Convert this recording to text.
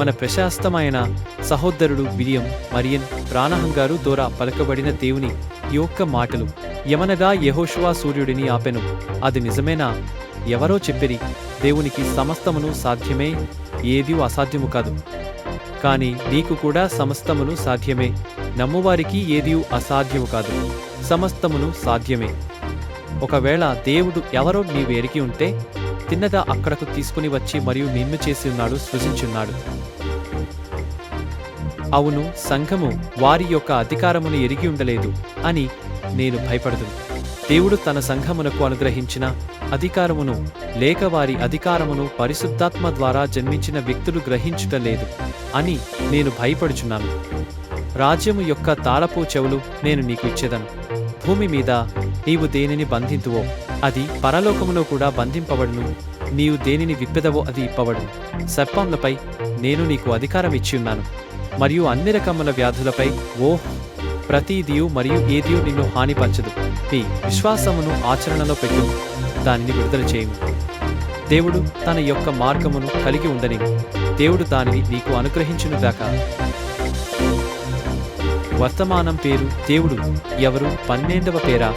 మన ప్రశాస్తమైన సహోదరుడు William Marrion ప్రాణహం గారు ద్వారా పలకబడిన దేవుని యొక్క మాటలు. యమనగా యహోషువా సూర్యుడిని ఆపెను. అది నిజమేనా? ఎవరో చెప్పిరి దేవునికి సమస్తమును సాధ్యమే? ఏది అసాధ్యము కాదు. కాని నీకు కూడా సమస్తమును సాధ్యమే. నమ్మువారికి ఏది అసాధ్యము కాదు. సమస్తమును సాధ్యమే. ఒకవేళ దేవుడు ఎవరో నీవు ఎరిగి ఉంటే తిన్నదా అక్కడకు తీసుకుని వచ్చి మరియు నిన్ను చేసి ఉన్నాడు సృజించున్నాడు. అవును సంఘము వారి యొక్క అధికారమును ఎరిగి ఉండలేదు అని నేను భయపడదు. దేవుడు తన సంఘమునకు అనుగ్రహించిన అధికారమును లేక వారి అధికారమును పరిశుద్ధాత్మ ద్వారా జన్మించిన వ్యక్తులు గ్రహించుటలేదు అని నేను భయపడుచున్నాను. రాజ్యము యొక్క తాళపు చెవులు నేను నీకు ఇచ్చేదను. భూమి మీద నీవు దేనిని బంధింతువో అది పరలోకములో కూడా బంధింపబడును. నీవు దేనిని విప్పెదవో అది ఇప్పబడు సర్పములపై నేను నీకు అధికారం ఇచ్చి ఉన్నాను మరియు అన్ని రకముల వ్యాధులపై ఓ ప్రతిదియు మరియు ఏదియు నిన్ను హానిపరచదు. నీ విశ్వాసమును ఆచరణలో పెట్టు. దానిని విడుదల చేయము. దేవుడు తన యొక్క మార్గమును కలిగి ఉండని దేవుడు దానిని నీకు అనుగ్రహించునుగాక. వర్తమానం పేరు దేవుడు. ఎవరు? పన్నెండవ పేరా?